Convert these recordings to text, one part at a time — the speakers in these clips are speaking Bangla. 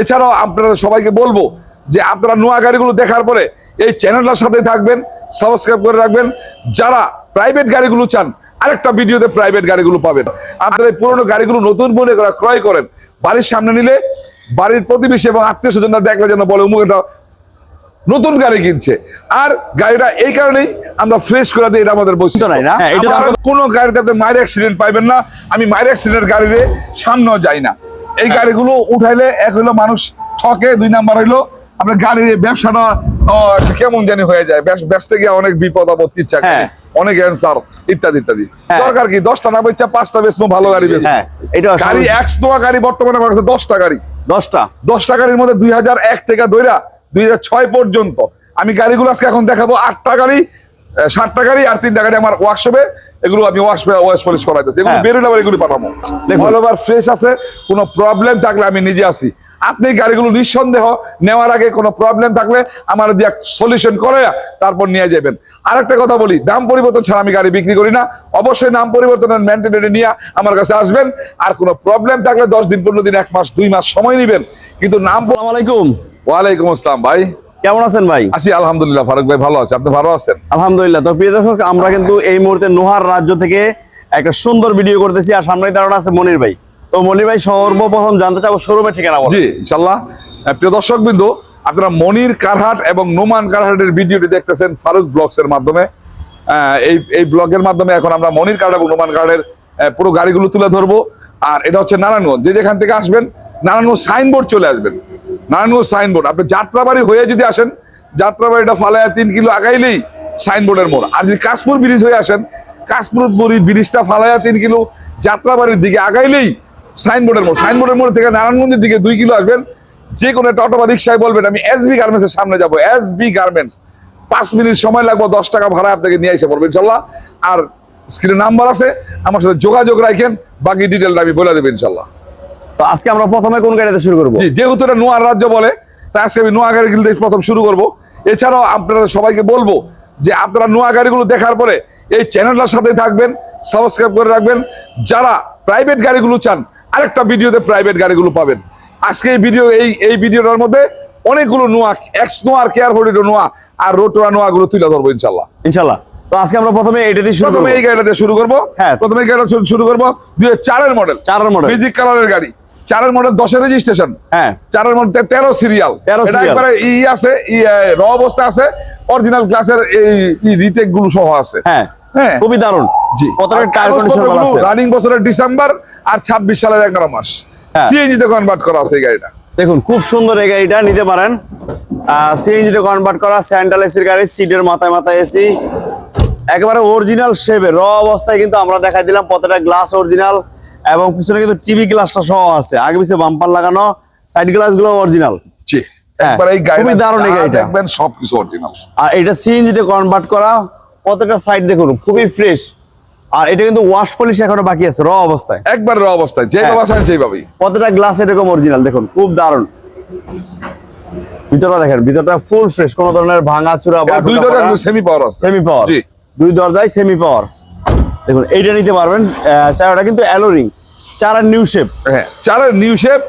এছাড়াও আপনারা সবাইকে বলব যে আপনারা নোয়া গাড়িগুলো দেখার পরে এই চ্যানেলটার সাথে থাকবেন সাবস্ক্রাইব করে রাখবেন। যারা প্রাইভেট গাড়িগুলো চান আরেকটা ভিডিওতে প্রাইভেট গাড়িগুলো পাবেন। আপনারা এই পুরোনো গাড়িগুলো নতুন মনে করে ক্রয় করেন। বাড়ির সামনে নিলে বাড়ির প্রতিবেশী এবং আত্মীয় স্বজনরা দেখলে যেন বলে অমুক এটা নতুন গাড়ি কিনছে। আর গাড়িটা এই কারণেই আমরা ফ্রেশ করে দিই এটা আমাদের বৈশিষ্ট্য। নাই না? হ্যাঁ, কোনো গাড়িতে আপনি মায়ের অ্যাক্সিডেন্ট পাইবেন না। আমি মায়ের অ্যাক্সিডেন্ট গাড়িতে সামনেও যাই না। এই হ্যাঁ। গাড়িগুলো উঠাইলে এক হইল মানুষ ঠকে দুই নাম্বার হইল আপনার গাড়ির ব্যবসাটা কেমন জানি হয়ে যায়। ব্যস- ব্যস্ত গিয়ে অনেক বিপদ আপদ ইচ্ছা করে হ্যাঁ। অনেক অ্যান্সার ইত্যাদি ইত্যাদি। হ্যাঁ। দরকার কি? দশটা না বেচা পাঁচটা বেচবো ভালো গাড়ি বেচবো। এটা গাড়ি একশো গাড়ি বর্তমানে আমার কাছে দশটা গাড়ি। দশটা। দশটা গাড়ির মধ্যে দুই হাজার এক থেকে দইরা দুই হাজার ছয় পর্যন্ত। আমি গাড়িগুলো আজকে এখন দেখাবো আটটা গাড়ি সাতটা গাড়ি আর তিনটা গাড়ি আমার ওয়ার্কশপে এগুলো আমি ওয়াশ ওয়াশ পলিশ করাইতেছি। এগুলো হ্যাঁ। বেরোলে আবার এগুলো পাঠাবো। অল ওভার ফ্রেশ আছে কোনো প্রবলেম থাকলে আমি নিজে আসি। আপনি গাড়িগুলো নিঃসন্দেহ নেওয়ার আগে কোনো প্রবলেম থাকলে আমার দিয়ে সলিউশন করে তারপর নিয়ে যাবেন। আরেকটা কথা বলি দাম পরিবর্তন ছাড়া আমি গাড়ি বিক্রি করি না। অবশ্যই নাম পরিবর্তনের মেনটেনেটি নিয়ে আমার কাছে আসবেন। আর কোনো প্রবলেম থাকলে দশ দিন পনেরো দিন এক মাস দুই মাস সময় নেবেন। কিন্তু নাম আলাইকুম। ওয়ালাইকুম আসসালাম ভাই। কেমন আছেন ভাই? আছি আলহামদুলিল্লাহ ফারুক ভাই ভালো আছে। আপনি ভালো আছেন? আলহামদুলিল্লাহ। তো প্রিয় দর্শক আমরা কিন্তু এই মুহূর্তে নোহার রাজ্য থেকে একটা সুন্দর ভিডিও করতেছি আর সামনে দাঁড়ানো আছে মনির ভাই। তো মনির ভাই সর্বপ্রথম জানতে চাবো শোরুমের ঠিকানা বলো। জি ইনশাল্লাহ প্রিয় দর্শক বিন্দু আপনারা মনির কারহাট এবং নোমান কারহাটের ভিডিওটি দেখতেছেন ফারুক ব্লগস এর মাধ্যমে এই এই ব্লগের মাধ্যমে এখন আমরা মনির কার্ড এবং নোমান কার্ডের পুরো গাড়িগুলো তুলে ধরবো। আর এটা হচ্ছে নারায়ণগঞ্জ। যে যেখান থেকে আসবেন নারায়ণগঞ্জ সাইনবোর্ড চলে আসবেন। নারায়ণগঞ্জ সাইনবোর্ড আপনি যাত্রাবাড়ি হয়ে যদি আসেন, যাত্রাবাড়িটা ফালায়া তিন কিলো আগাইলেই সাইনবোর্ডের মোড়। আর যদি কাশপুর ব্রিজ হয়ে আসেন, কাশপুর বরি- ব্রিজটা ফালায়া তিন কিলো যাত্রাবাড়ির দিকে আগাইলেই সাইনবোর্ডের মোড়। সাইনবোর্ডের মোড় থেকে নারায়ণগঞ্জের দিকে দুই কিলো আসবেন। যে কোনো একটা অটো বা রিক্সায় বলবেন, আমি এস বি গার্মেন্টসের সামনে যাব। এস বি গার্মেন্টস পাঁচ মিনিট সময় লাগবে, দশ টাকা ভাড়া আপনাকে নিয়ে এসে পড়বে ইনশাল্লাহ। আর স্ক্রিনে নাম্বার আছে, আমার সাথে যোগাযোগ রাখেন, বাকি ডিটেলটা আমি বলে দেবো ইনশাল্লাহ। তো আজকে আমরা প্রথমে কোন গাড়িতে শুরু করব? যেহেতু এটা নোয়ার রাজ্য বলে তাই আজকে আমি নোয়া গাড়ি দিয়ে প্রথম শুরু করব। এছাড়াও আপনারা সবাইকে বলব যে আপনারা নোয়া গাড়িগুলো দেখার পরে এই চ্যানেলটার সাথে থাকবেন সাবস্ক্রাইব করে রাখবেন। যারা প্রাইভেট গাড়িগুলো চান আরেকটা ভিডিওতে প্রাইভেট গাড়িগুলো পাবেন। আজকে এই ভিডিও এই এই ভিডিওটার মধ্যে অনেকগুলো নোয়া এক্স নোয়া আর কেয়ার ফোর্টিটো নোয়া আর রোটোয়া নোয়া গুলো তুলে ধরবো ইনশাল্লাহ ইনশাল্লাহ তো আজকে আমরা প্রথমে শুরু প্রথমে এই গাড়িটা শুরু করব। হ্যাঁ। প্রথমে এই গাড়িটা শুরু- করব দুই হাজার চারের মডেল চারের মডেল মিউজিক কালারের গাড়ি। চারের মডেল দশের রেজিস্ট্রেশন হ্যাঁ। চারের মধ্যে তেরো সিরিয়াল 13 serial। একবারে ই আছে ই, র অবস্থা আছে অরিজিনাল গ্লাসের এই রিটেকগুলো সহ আছে। হ্যাঁ। হ্যাঁ। খুবই দারুণ। জি। প্রথমে টায়ার কন্ডিশন ভালো আছে। রানিং বছরের ডিসেম্বর আর ছাব্বিশ সালের এগারো মাস। হ্যাঁ। সিএনজি তে কনভার্ট করা আছে এই গাড়িটা। দেখুন খুব সুন্দর এই গাড়িটা নিতে পারেন। সিএনজি তে কনভার্ট করা স্যান্ডাল এসির গাড়ি সিটের মাথায় মাথায় এসি একেবারে অরিজিনাল শেপে র অবস্থায় কিন্তু আমরা দেখাই দিলাম প্রত্যেকটা গ্লাস অরিজিনাল এবং পিছনে কিন্তু টিভি গ্লাসটা সহ আছে। আগে পিছিয়ে বাম্পার লাগানো সাইড গ্লাসগুলো অরিজিনাল জি একবার এই গাড়ি খুবই দারুণ এই গাড়িটা। দেখবেন সবকিছু অরিজিনাল আর এটা সিএনজি তে কনভার্ট করা প্রত্যেকটা সাইড দেখুন খুবই ফ্রেশ আর এটা কিন্তু ওয়াশ পলিশ এখনও বাকি আছে র অবস্থায়। একবার র অবস্থায় যেভাবে হ্যাঁ। আছেন সেইভাবেই। প্রত্যেকটা গ্লাস এরকম অরিজিনাল দেখুন খুব দারুণ। ভিতরটা দেখেন ভিতরটা ফুল ফ্রেশ কোনো ধরনের ভাঙা চূড়া বা দুই ধরে সেমি পাওয়ার আছে। সেমি পাওয়ার দুই দরজায় সেমি পাওয়ার দেখুন এইটা নিতে পারবেন। চারটা কিন্তু অ্যালোরিং চার নিউ শেপ হ্যাঁ চারের নিউ শেপ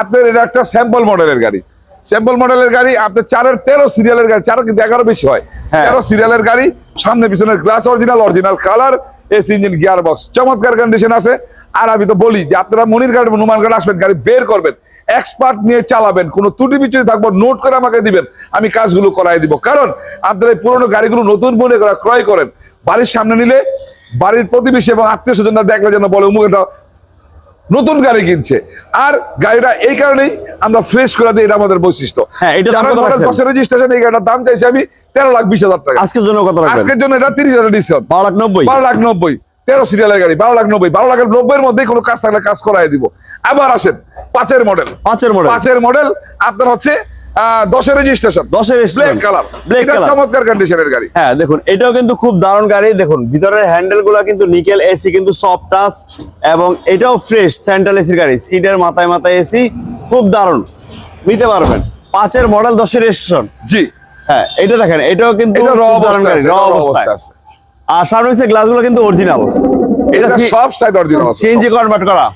আপনার এটা একটা স্যাম্পল মডেলের গাড়ি। স্যাম্পল মডেলের গাড়ি আপনার চারের তেরো সিরিয়ালের গাড়ি। চার কিন্তু এগারো বেশি হয়। হ্যাঁ। তেরো সিরিয়ালের গাড়ি সামনে পিছনের glass original original colour AC engine gear box চমৎকার কন্ডিশন আছে। আর আমি তো বলি যে আপনারা মনির গাড়ি নুমান গাড়ি আসবেন গাড়ি বের করবেন। এক্সপার্ট নিয়ে চালাবেন। কোনো ত্রুটি বিচ্ছুতি থাকব নোট করে আমাকে দিবেন। আমি কাজগুলো করাই দিব। কারণ আপনারা এই পুরোনো গাড়িগুলো নতুন মনে করে ক্রয় করেন। বাড়ির সামনে নিলে বাড়ির প্রতিবেশী এবং আত্মীয় স্বজনরা দেখলে যেন বলে অমুক এটা নতুন গাড়ি কিনছে। আর গাড়িটা এই কারণেই আমরা ফ্রেশ করে দিই এটা আমাদের বৈশিষ্ট্য। হ্যাঁ, দাম রেজিস্ট্রেশন এই গাড়িটার চাইছি আমি তেরো লাখ বিশ হাজার টাকা। আজকের জন্য কত আজকের জন্য এটা তিরিশ হাজার ডিসকাউন্ট বারো লাখ নব্বই? বারো লাখ নব্বই। তেরো সিরিয়ালের গাড়ি বারো লাখ নব্বই। বারো লাখের নব্বই এর মধ্যে কোনো কাজ থাকলে কাজ করাই দিব। আবার আসেন পাঁচের মডেল পাঁচের মডেল পাঁচের মডেল আপনার হচ্ছে দশের রেজিস্ট্রেশন দশের black registration। Colour Black color। চমৎকার কন্ডিশনের গাড়ি। হ্যাঁ দেখুন এটাও কিন্তু খুব দারুণ গাড়ি। দেখুন ভিতরের হ্যান্ডেলগুলো কিন্তু নিকেল এসি কিন্তু সফট টাচ এবং এটাও ফ্রেশ সেন্ট্রাল এসির গাড়ি। সিটের মাথায় মাথায় এসি খুব দারুণ। নিতে পারবেন। পাঁচের মডেল দশের রেজিস্ট্রেশন জি। হ্যাঁ এটা দেখেন এটাও কিন্তু দারুণ গাড়ি র অবস্থায়। আর সামনে গ্লাসগুলো কিন্তু অরিজিনাল এটা এটা সব সাইড অরিজিনাল সিএনজি কনভার্ট করা।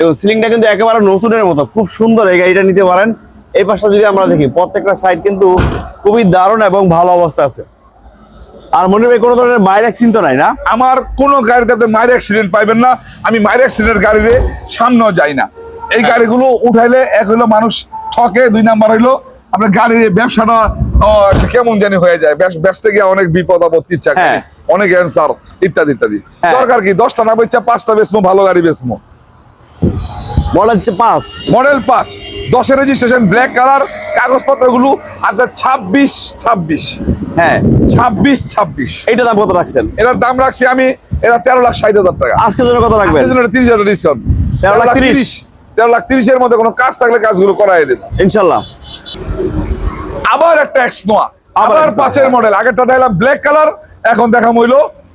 এবং সিলিংটা কিন্তু একেবারে নতুনের মতো খুব সুন্দর এই গাড়িটা নিতে পারেন। এই পাশটা যদি আমরা দেখি প্রত্যেকটা সাইড কিন্তু খুবই দারুণ এবং ভালো অবস্থা আছে। আর মনে ভাই কোনো ধরনের মায়ের অ্যাক্সিডেন্ট তো নাই না? আমার কোনো গাড়িতে আপনি মায়ের অ্যাক্সিডেন্ট পাইবেন না। আমি মায়ের অ্যাক্সিডেন্ট গাড়িতে সামনেও যাই না। এই হ্যাঁ। গাড়িগুলো উঠাইলে এক হইল মানুষ ঠকে দুই নাম্বার হইল আপনার গাড়ির ব্যবসাটা কেমন জানি হয়ে যায়। ব্যস- ব্যস্তে গিয়ে অনেক বিপদ আপত্তি ইচ্ছা হ্যাঁ। অনেক অ্যান্সার ইত্যাদি ইত্যাদি। হ্যাঁ। দরকার কি? দশটা না বেচা পাঁচটা বেচবো ভালো গাড়ি বেচবো। মডেল পাঁচ। মডেল পাঁচ। দশের রেজিস্ট্রেশন ব্ল্যাক কালার কাগজপত্রগুলো আপনার ছাব্বিশ ছাব্বিশ। হ্যাঁ। ছাব্বিশ ছাব্বিশ। এইটা দাম কত রাখছেন? এটার দাম রাখছি আমি এটা তেরো লাখ ষাট হাজার টাকা। আজকের জন্য কত রাখবেন? তিরিশ হাজার ডিসকাউন্ট তেরো লাখ তিরিশ? তেরো লাখ তিরিশের মধ্যে কোনো কাজ থাকলে কাজগুলো করাই দেন। ইনশাল্লাহ। আবার একটা এক্স নোয়া। আবার পাঁচের। মডেল আগেরটা দিলাম ব্ল্যাক কালার এখন দেখাম হইল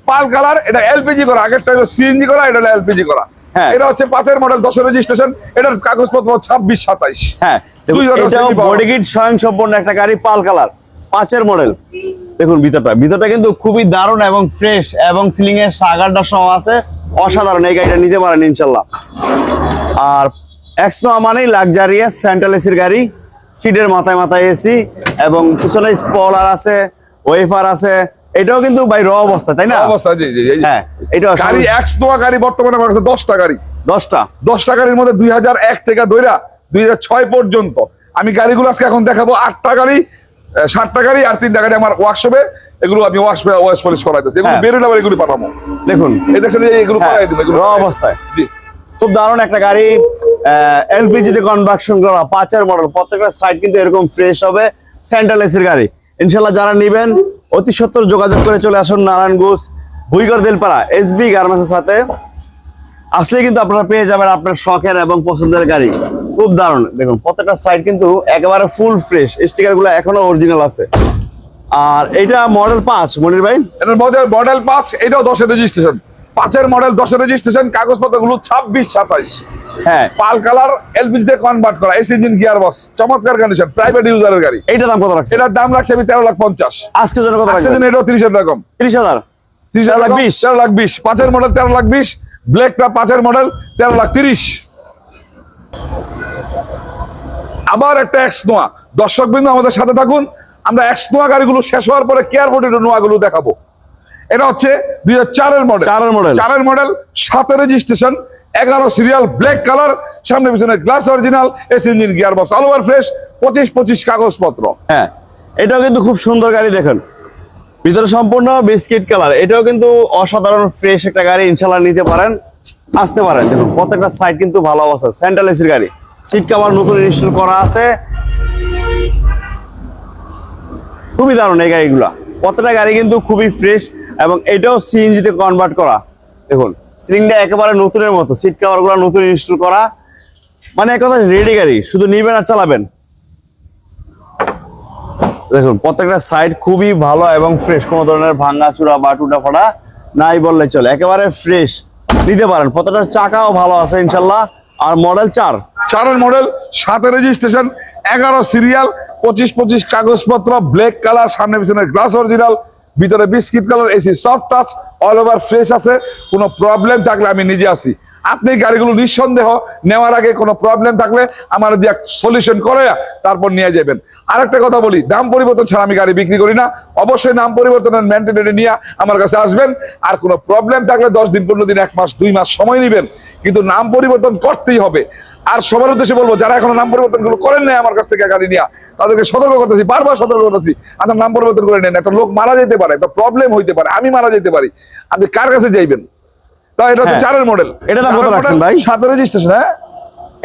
পাল কালার এটা এলপিজি করা। আগেরটা হলো সিএনজি করা এটা হলো এলপিজি করা। এটা হচ্ছে পাঁচের মডেল দশের রেজিস্ট্রেশন এটার কাগজপত্র ছাব্বিশ সাতাইশ। হ্যাঁ স্বয়ং একটা গাড়ি পাল কালার পাঁচের মডেল দেখুন ভিতরটা ভিতরটা কিন্তু খুবই দারুণ এবং ফ্রেশ এবং সিলিং এর সাগারটা সহ আছে। অসাধারণ এই গাড়িটা নিতে পারেন ইনশাল্লাহ। আর এক্সনোয়া মানেই লাক্সারিয়াস সেন্ট্রাল এসির গাড়ি সিটের মাথায় মাথায় এসি এবং পিছনে স্পলার আছে ওয়েফার আছে এটাও কিন্তু ভাই র অবস্থা তাই না? অবস্থা জি জি হ্যাঁ এটাও গাড়ি এক্স নোয়া গাড়ি বর্তমানে আমার কাছে দশটা গাড়ি। দশটা? দশটা গাড়ির মধ্যে দুই হাজার এক থেকে দইরা দুই হাজার ছয় পর্যন্ত। আমি গাড়িগুলো আজকে এখন দেখাবো আটটা গাড়ি সাতটা গাড়ি আর তিনটা গাড়ি আমার ওয়ার্কশপে এগুলো আমি ওয়াশ ওয়াশ পলিশ করাইতেছি। এগুলো হ্যাঁ। বেরোলে আবার এগুলো পাঠাবো। দেখুন। এই দেখছেন এগুলো হ্যাঁ, করাই দেবো এগুলো raw অবস্থায়। জি। খুব দারুণ একটা গাড়ি এলপিজি তে কনভার্সন করা পাঁচের মডেল প্রত্যেকটা সাইড কিন্তু এরকম ফ্রেশ হবে সেন্ট্রাল এসির গাড়ি। ইনশাল্লাহ যারা নেবেন অতি সত্তর যোগাযোগ করে চলে আসুন নারায়ণগঞ্জ ভুইগর এস বি গার্মেন্টসের সাথে। আসলে কিন্তু আপনারা পেয়ে যাবেন আপনার শখের এবং পছন্দের গাড়ি। খুব দারুণ। দেখুন, প্রত্যেকটা সাইড কিন্তু একেবারে ফুল ফ্রেশ স্টিকারগুলো এখনও অরিজিনাল আছে। আর এটা মডেল পাঁচ, মনির ভাই? এটা মডেল মডেল পাঁচ, এটাও দশের রেজিস্ট্রেশন। পাঁচের মডেল দশের রেজিস্ট্রেশন কাগজপত্রগুলো ছাব্বিশ সাতাইশ। হ্যাঁ। পাল কালার এলপিজি তে কনভার্ট করা এসি ইঞ্জিন গিয়ার বক্স চমৎকার কন্ডিশন প্রাইভেট ইউজারের গাড়ি। এইটা দাম কত রাখছে এটার দাম রাখছে আমি তেরো লাখ পঞ্চাশ। আজকের জন্য কত জন্য এটাও তিরিশ হাজার রকম ত্রিশ হাজার? তিরিশ হাজার লাখ বিশ। তেরো লাখ বিশ। পাঁচের মডেল তেরো লাখ বিশ। ব্ল্যাকটা পাঁচের মডেল তেরো লাখ তিরিশ। আবার একটা এক্স নোয়া। দর্শক বিন্দু আমাদের সাথে থাকুন। আমরা এক্স নোয়া গাড়িগুলো শেষ হওয়ার পরে কেয়ার বোর্ডের নোয়াগুলো দেখাবো। এটা হচ্ছে দুই হাজার চারের মডেল চারের model। চারের মডেল সাতের রেজিস্ট্রেশন এগারো সিরিয়াল ব্ল্যাক কালার সামনে পিছনে glass original AC engine gear box all over fresh পঁচিশ পঁচিশ কাগজপত্র। হ্যাঁ এটাও কিন্তু খুব সুন্দর গাড়ি দেখেন। ভিতরে সম্পূর্ণ বিস্কিট কালার এটাও কিন্তু অসাধারণ ফ্রেশ একটা গাড়ি ইনশাল্লাহ নিতে পারেন আসতে পারেন। দেখুন প্রত্যেকটা সাইড কিন্তু ভালো অবস্থা সেন্ট্রাল এসির গাড়ি। সিট কাভার নতুন ইনস্টল করা আছে। খুবই দারুণ এই গাড়িগুলা। প্রত্যেকটা গাড়ি কিন্তু খুবই ফ্রেশ এবং এটাও সিএনজি তে কনভার্ট করা। দেখুন, সিলিংটা একেবারে নতুনের মতো সিট কাভারগুলো নতুন ইনস্টল করা। মানে এক কথা রেডি গাড়ি, শুধু নিবেন আর চালাবেন। দেখুন, প্রত্যেকটা সাইড খুবই ভালো এবং ফ্রেশ কোনো ধরনের ভাঙা চূড়া বা টুটা ফাটা নাই বললে চলে। একেবারে ফ্রেশ নিতে পারেন। প্রত্যেকটা চাকাও ভালো আছে, ইনশাল্লাহ। আর মডেল চার। চারের মডেল সাতের রেজিস্ট্রেশন এগারো সিরিয়াল পঁচিশ পঁচিশ কাগজপত্র ব্ল্যাক কালার সামনে পিছনে গ্লাস অরিজিনাল ভিতরে biscuit colour, AC soft touch all over fresh আছে, কোনো প্রবলেম থাকলে আমি নিজে আসি। আপনি গাড়িগুলো নিঃসন্দেহ নেওয়ার আগে কোনো প্রবলেম থাকলে আমার দিয়ে সলিউশন করে, তারপর নিয়ে যাবেন। আরেকটা কথা বলি, দাম পরিবর্তন ছাড়া আমি গাড়ি বিক্রি করি না। অবশ্যই নাম পরিবর্তনের মেনটেনেটি নিয়ে আমার কাছে আসবেন। আর কোনো প্রবলেম থাকলে দশ দিন, পনেরো দিন, এক মাস, দুই মাস সময় নেবেন। কিন্তু নাম পরিবর্তন করতেই হবে। আর সবার উদ্দেশ্যে বলব, যারা এখনও নাম পরিবর্তনগুলো করেন নাই আমার কাছ থেকে গাড়ি নিয়ে তাদেরকে সতর্ক করতেছি বারবার সতর্ক করতেছি। আপনার নাম পরিবর্তন করে নেন একটা লোক মারা যেতে পারে একটা প্রবলেম হইতে পারে আমি মারা যেতে পারি। আপনি কার কাছে যাইবেন? তা এটা হচ্ছে হ্যাঁ। চারের মডেল এটার দাম কত রাখছেন ভাই? সাতের রেজিস্ট্রেশন হ্যাঁ?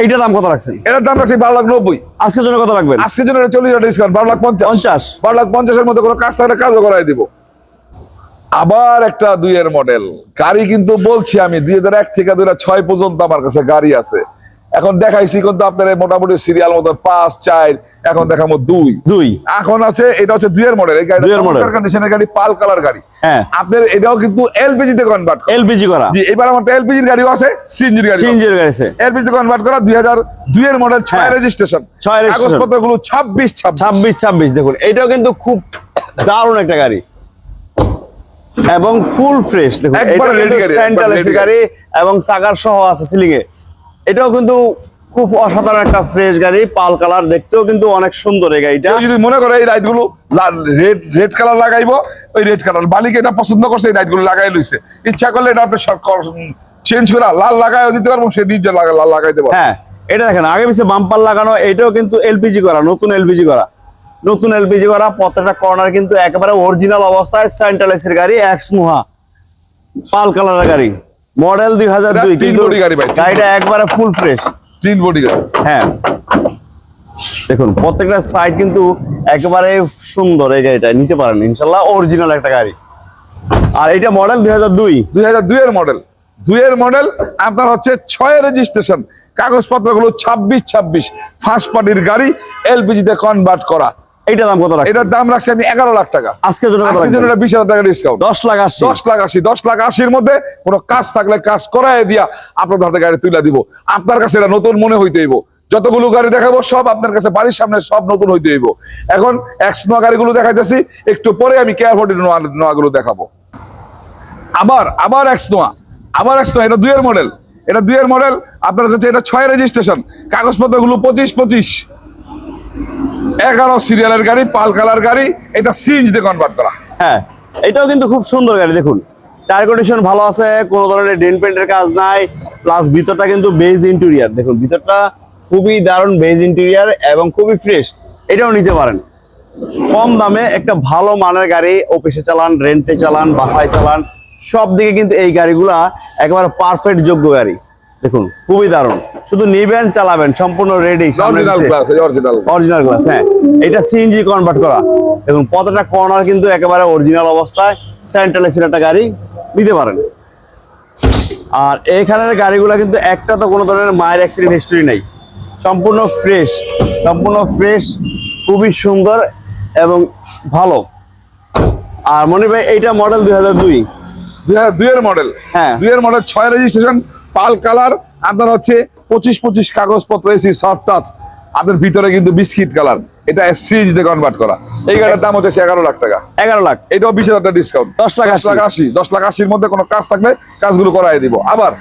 এইটার দাম কত রাখছেন? এটার দাম রাখছি বারো লাখ নব্বই। আজকের জন্য কত রাখবেন? আজকের জন্য চল্লিশ হাজার ডিসকাউন্ট বারো লাখ পঞ্চাশ। পঞ্চাশ। বারো লাখ পঞ্চাশের মধ্যে কোনো কাজ থাকলে কাজও করাই দিব। আবার একটা দুইয়ের মডেল গাড়ি কিন্তু বলছি আমি দুই হাজার এক থেকে দুই হাজার ছয় পর্যন্ত আমার কাছে গাড়ি আছে। এখন দেখাইছি কিন্তু আপনার মোটামুটি সিরিয়াল মতো পাঁচ চার এখন দেখাবো দুই। দুই। এখন আছে এটা হচ্ছে দুইয়ের মডেল এই গাড়িটা দুইয়ের model। কন্ডিশনের গাড়ি পাল কালার গাড়ি। হ্যাঁ। আপনার এটাও কিন্তু এলপিজি তে কনভার্ট এলপিজি করা। জি এবার আমার এলপিজির গাড়িও আছে সিএনজির গাড়ি সিএনজির গাড়ি আছে। এলপিজি তে কনভার্ট করা দুই হাজার দুইয়ের মডেল ছয় হ্যাঁ। রেজিস্ট্রেশন ছয় registration। কাগজপত্রগুলো ছাব্বিশ ছাব্বিশ। ছাব্বিশ ছাব্বিশ দেখুন এটাও কিন্তু খুব দারুণ একটা গাড়ি। এবং ফুল ফ্রেশ দেখুন এটা গাড়ি, সেন্ট্রাল এসি গাড়ি এবং সাগার সহ আছে সিলিং এ। এটাও কিন্তু খুব অসাধারণ একটা ফ্রেশ গাড়ি পাল কালার দেখতেও কিন্তু অনেক সুন্দর এই গাড়িটা। যদি মনে করে এই লাইটগুলো রেড রেড কালার লাগাইবো ওই রেড কালার মালিক এটা পছন্দ করছে এই লাইটগুলো লাগাই লইছে। ইচ্ছা করলে এটা আপনি চেঞ্জ করে লাল লাগাইও দিতে পারব সে নিজে লাল লাগাইতে পারব। হ্যাঁ এটা দেখেন আগে পিছে বাম্পার লাগানো এটাও কিন্তু এলপিজি করা নতুন এলপিজি করা। নতুন এলপিজি করা প্রত্যেকটা কর্নার কিন্তু একেবারে অরিজিনাল অবস্থায় সেন্ট্রাল এসির গাড়ি এক্স মুহা পাল কালারের গাড়ি। মডেল দুই হাজার দুই এটা তিন কিন্তু বডি গাড়ি ভাই, গাড়িটা একবারে ফুল ফ্রেশ তিন বডি গাড়ি। হ্যাঁ। দেখুন প্রত্যেকটা সাইড কিন্তু একেবারে সুন্দর এই গাড়িটা নিতে পারেন। ইনশাল্লাহ অরিজিনাল একটা গাড়ি। আর এটা মডেল দুই হাজার দুই। দুই হাজার দুইয়ের মডেল দুইয়ের মডেল আপনার হচ্ছে ছয় রেজিস্ট্রেশন কাগজপত্রগুলো ছাব্বিশ ছাব্বিশ। ফার্স্ট পার্টির গাড়ি এলপিজি তে কনভার্ট করা। এইটা দাম কত রাখছেন? এটার দাম রাখছি আমি এগারো লাখ টাকা। আজকের জন্য আজকের জন্য রাখবেন? এটা বিশ হাজার টাকা ডিসকাউন্ট দশ লাখ আশি। দশ লাখ আশি দশ লাখ আশির মধ্যে কোনো কাজ থাকলে কাজ করায় দিয়া আপনার হাতে গাড়ি তুলে দিব। আপনার কাছে এটা নতুন মনে হইতে হইব। যতগুলো গাড়ি দেখাবো সব আপনার কাছে বাড়ির সামনে সব নতুন হইতে হইব। এখন এক্স নোয়া গাড়িগুলো দেখাইতেছি একটু পরে আমি কেয়ার ফোর্টির নোয়া নোয়াগুলো দেখাবো। আবার আবার এক্স নোয়া আবার এক্স নোয়া এটা দুইয়ের মডেল এটা দুইয়ের মডেল আপনার কাছে এটা ছয় রেজিস্ট্রেশন কাগজপত্রগুলো পঁচিশ পঁচিশ। এগারো সিরিয়ালের গাড়ি, পাল কালার গাড়ি, এটা সিএনজিতে কনভার্ট করা। হ্যাঁ এটাও কিন্তু খুব সুন্দর গাড়ি, দেখুন। টায়ার কন্ডিশন ভালো আছে, কোনো ধরনের ডেন পেন্টের কাজ নাই প্লাস ভিতরটা কিন্তু বেজ ইন্টেরিয়ার দেখুন, ভিতরটা খুবই দারুণ বেজ ইন্টেরিয়ার এবং খুবই ফ্রেশ এটাও নিতে পারেন। কম দামে একটা ভালো মানের গাড়ি অফিসে চালান রেন্টে চালান, বাসায় চালান সব দিকে কিন্তু এই গাড়িগুলা একেবারে পারফেক্ট যোগ্য গাড়ি। দেখুন খুবই দারুণ। শুধু নিবেন চালাবেন সম্পূর্ণ রেডি অরিজিনাল গ্লাস হ্যাঁ। এটা সিএনজি কনভার্ট করা। এবং প্রত্যেকটা কর্নার কিন্তু একেবারে অরিজিনাল অবস্থায়। সেন্ট্রাল এসির একটা গাড়ি নিতে পারেন। আর এখানের গাড়িগুলো কিন্তু একটা তো কোনো ধরনের মায়ের অ্যাক্সিডেন্ট হিস্টরি নেই। সম্পূর্ণ ফ্রেশ সম্পূর্ণ ফ্রেশ খুবই সুন্দর এবং ভালো। আর মনে ভাই এইটা মডেল দুই হাজার দুই। দুই হাজার দুইয়ের মডেল হ্যাঁ। দুইয়ের মডেল ছয় রেজিস্ট্রেশন পাল কালার আপনার হচ্ছে পঁচিশ পঁচিশ কাগজপত্র এসি সফট টাচ আপনার ভিতরে কিন্তু বিস্কিট কালার। এটা সিএনজি তে কনভার্ট করা। এই গাড়ির দাম হচ্ছে এগারো লাখ টাকা। এগারো লাখ। এটাও বিশ হাজার টাকা ডিসকাউন্ট দশ লাখ আশি। দশ লাখ আশির মধ্যে কোনো কাজ থাকলে কাজগুলো করাই দিব। আবার